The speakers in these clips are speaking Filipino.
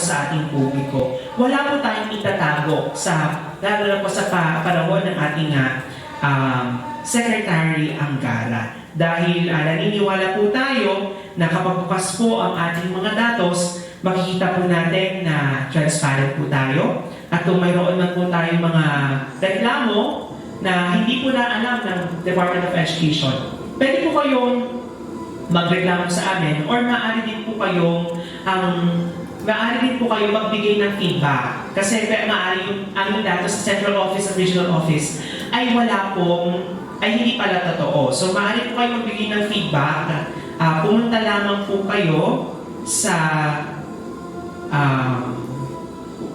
sa ating publiko. Wala po tayong itatago sa, lalo na po sa pa, panahon ng ating um, Secretary Angara. Dahil ah, naniniwala po tayo na kapag bukas po ang ating mga datos, makikita po natin na transparent po tayo. At kung mayroon man po tayong mga reklamo na hindi po na alam ng Department of Education, pwede po kayong magreklamo sa amin or maaari din po kayong ang maaari din po kayo magbigay ng feedback. Kasi maaari yung aming datos sa central office at regional office ay wala pong ay hindi pala totoo. So maaari po kayo magbigay ng feedback. Ah, pumunta lamang po kayo sa ah,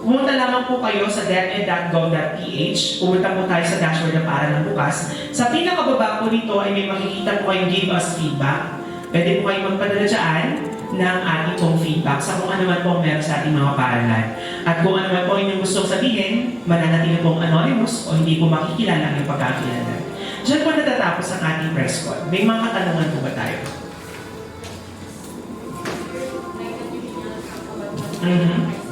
Pumunta lamang po kayo sa demed.gov.ph. Pumunta po tayo sa dashboard ng para ng bukas. Sa pinakababa po nito ay may makikita po kayong give us feedback. Pwede po kayong magpadala dyan ng ating pong feedback sa kung ano man po ang meron sa ating mga paaralan. At kung ano man po inyong gustong sabihin, mananatili pong anonymous o hindi po makikilala ang pagkakilala. Diyan po natatapos ang ating press call. May mga katanungan po ba tayo? Mhm.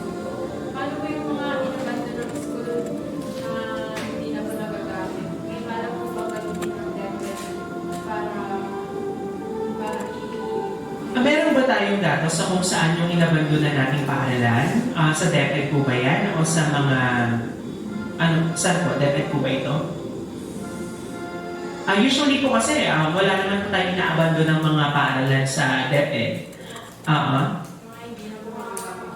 Ba tayong datos sa kung saan yung inabandonan nating paaralan? Ah, sa DepEd po ba yan? O sa mga... Ano, saan po? DepEd po ba ito? Ah, usually po kasi, ah, wala naman po tayong inaabandon ng mga paaralan sa DepEd. Na po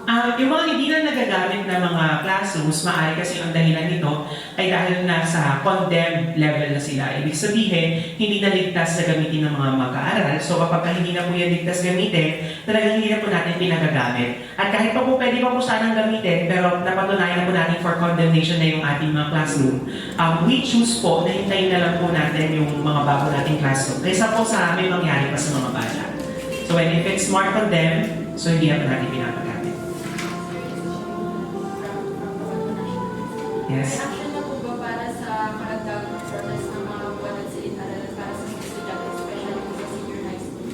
Ah, yung mga hindi na nagagamit na mga classrooms, maaari kasi ang dahilan nito ay dahil nasa condemned level na sila. Ibig sabihin, hindi na ligtas na gamitin ng mga mag-aaral. So kapag ka hindi na po yan ligtas gamitin, talagang hindi na po natin pinagagamit. At kahit pa po pwede pa po sanang gamitin, pero napatunayan na po natin for condemnation na yung ating mga classroom, um, we choose po na hintayin na lang po natin yung mga bago nating classroom. Kaysa po sa may mangyari pa sa mga bata. So when if it's marked on them, so hindi na po natin pinapagamit. Yes. Action na po ba para sa karagdagang progress ng mga buwan at para sa estudyante, especially sa senior high school?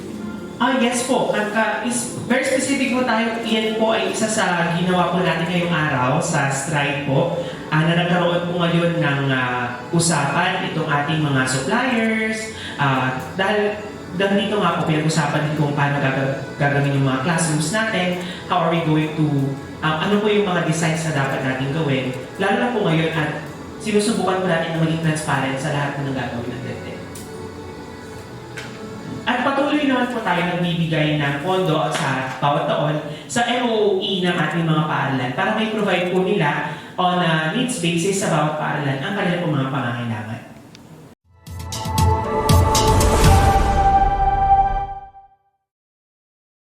Ah, yes po. Kaka, is, very specific po tayo. Iyan po ay isa sa ginawa po natin ngayong araw sa strike po. Ah, na nagkaroon po ngayon ng ah, usapan itong ating mga suppliers. Ah, dahil dahil dito nga po pinag-usapan din kung paano gaga- gagawin yung mga classrooms natin, how are we going to, ah, ano po yung mga designs na dapat natin gawin, lalo na po ngayon at sinusubukan po natin na maging transparent sa lahat ng gagawin ng DepEd. At patuloy naman po tayo nagbibigay ng pondo sa bawat taon sa MOE ng ating mga paaralan para may provide po nila on a needs basis sa bawat paaralan ang kanilang mga pangangailangan.